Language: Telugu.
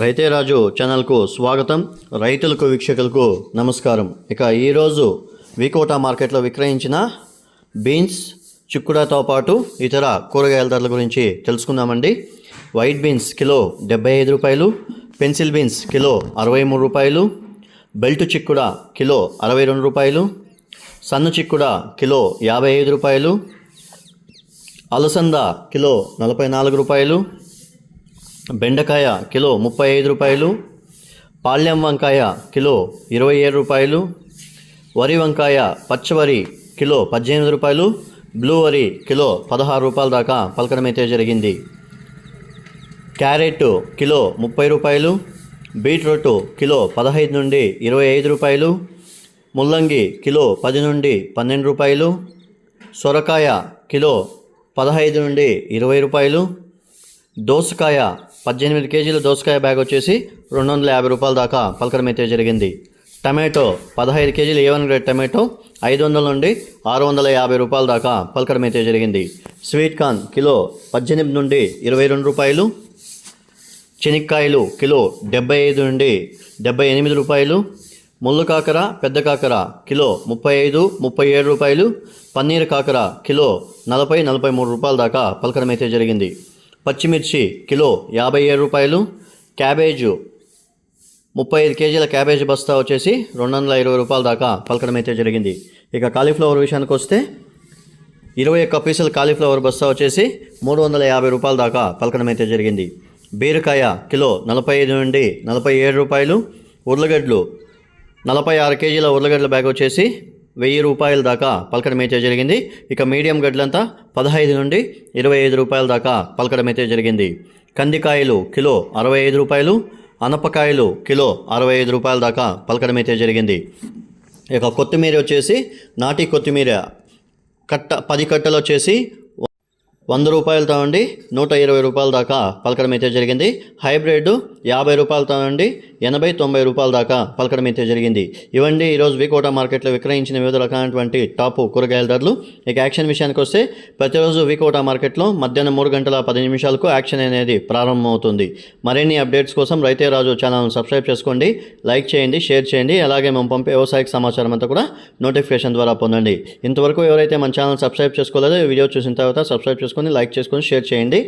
రైతే రాజు ఛానల్కు స్వాగతం. రైతులకు వీక్షకులకు నమస్కారం. ఇక ఈరోజు వికోటా మార్కెట్లో విక్రయించిన బీన్స్ చిక్కుడాతో పాటు ఇతర కూరగాయల ధరల గురించి తెలుసుకుందామండి. వైట్ బీన్స్ కిలో డెబ్బై ఐదు రూపాయలు పెన్సిల్ బీన్స్ కిలో అరవై మూడు రూపాయలు బెల్ట్ చిక్కుడ కిలో అరవై రెండు రూపాయలు సన్ను చిక్కుడ కిలో యాభై ఐదు రూపాయలు అలసంద కిలో నలభై నాలుగు రూపాయలు బెండకాయ కిలో ముప్పై ఐదు రూపాయలు పాళ్యం వంకాయ కిలో ఇరవై ఏడు రూపాయలు వరి వంకాయ పచ్చవరి కిలో పద్దెనిమిది రూపాయలు బ్లూ వరి కిలో పదహారు రూపాయల దాకా పలకడమైతే జరిగింది. క్యారెట్ కిలో ముప్పై రూపాయలు బీట్రూట్ కిలో పదహైదు నుండి ఇరవై ఐదు రూపాయలు ముల్లంగి కిలో పది నుండి పన్నెండు రూపాయలు సొరకాయ కిలో పదహైదు నుండి ఇరవై రూపాయలు దోసకాయ పద్దెనిమిది కేజీల దోసకాయ బ్యాగ్ వచ్చేసి రెండు వందల యాభై రూపాయల దాకా పలకడం అయితే జరిగింది. టమాటో పదహైదు కేజీల ఏ వన్ గ్రేడ్ టమాటో ఐదు వందల నుండి ఆరు వందల యాభై రూపాయల దాకా పలకడం అయితే జరిగింది. స్వీట్ కార్న్ కిలో పద్దెనిమిది నుండి ఇరవై రెండు రూపాయలు. చెనిక్కాయలు కిలో డెబ్బై ఐదు నుండి డెబ్బై ఎనిమిది రూపాయలు. ముళ్ళు కాకర పెద్ద కాకర కిలో ముప్పై ఐదు ముప్పై ఏడు రూపాయలు. పన్నీర్ కాకర కిలో నలభై నలభై మూడు రూపాయల దాకా పలకడం అయితే జరిగింది. పచ్చిమిర్చి కిలో యాభై ఏడు రూపాయలు క్యాబేజు ముప్పై ఐదు కేజీల క్యాబేజీ బస్తా వచ్చేసి రెండు వందల ఇరవై రూపాయల దాకా పలకడం అయితే జరిగింది. ఇక కాలీఫ్లవర్ విషయానికి వస్తే ఇరవై ఒక్క పీసుల కాలీఫ్లవర్ బస్తా వచ్చేసి మూడు వందల యాభై రూపాయల దాకా పలకడం అయితే జరిగింది. బీరకాయ కిలో నలభై ఐదు నుండి నలభై ఏడు రూపాయలు ఉర్లగడ్డలు నలభై ఆరు కేజీల ఉర్లగడ్డల బ్యాగ్ వచ్చేసి వెయ్యి రూపాయల దాకా పలకడం అయితే జరిగింది. ఇక మీడియం గడ్లంతా పదహైదు నుండి ఇరవై ఐదు రూపాయల దాకా పలకడం అయితే జరిగింది. కందికాయలు కిలో అరవై ఐదు రూపాయలు అనపకాయలు కిలో అరవై ఐదు రూపాయల దాకా పలకడం అయితే జరిగింది. ఇక కొత్తిమీర వచ్చేసి నాటి కొత్తిమీర కట్ట పది కట్టలు వచ్చేసి వంద రూపాయలతో నుండి నూట ఇరవై రూపాయల దాకా పలకడం అయితే జరిగింది. హైబ్రిడ్ యాభై రూపాయలతో నుండి ఎనభై తొంభై రూపాయల దాకా పలకడం అయితే జరిగింది. ఇవండి ఈరోజు వికోటా మార్కెట్లో విక్రయించిన వివిధ రకాలైనటువంటి టాప్ కూరగాయల ధరలు. ఇక యాక్షన్ విషయానికి వస్తే ప్రతిరోజు వికోటా మార్కెట్లో మధ్యాహ్నం మూడు గంటల పది నిమిషాలకు యాక్షన్ అనేది ప్రారంభమవుతుంది. మరిన్ని అప్డేట్స్ కోసం రైతే రాజు ఛానల్ను సబ్స్క్రైబ్ చేసుకోండి లైక్ చేయండి షేర్ చేయండి. అలాగే మేము పంపే వ్యవసాయక సమాచారం అంతా కూడా నోటిఫికేషన్ ద్వారా పొందండి. ఇంతవరకు ఎవరైతే మన ఛానల్ సబ్స్క్రైబ్ చేసుకోలేదో ఈ వీడియో చూసిన తర్వాత సబ్స్క్రైబ్ చేసుకొని లైక్ చేసుకొని షేర్ చేయండి.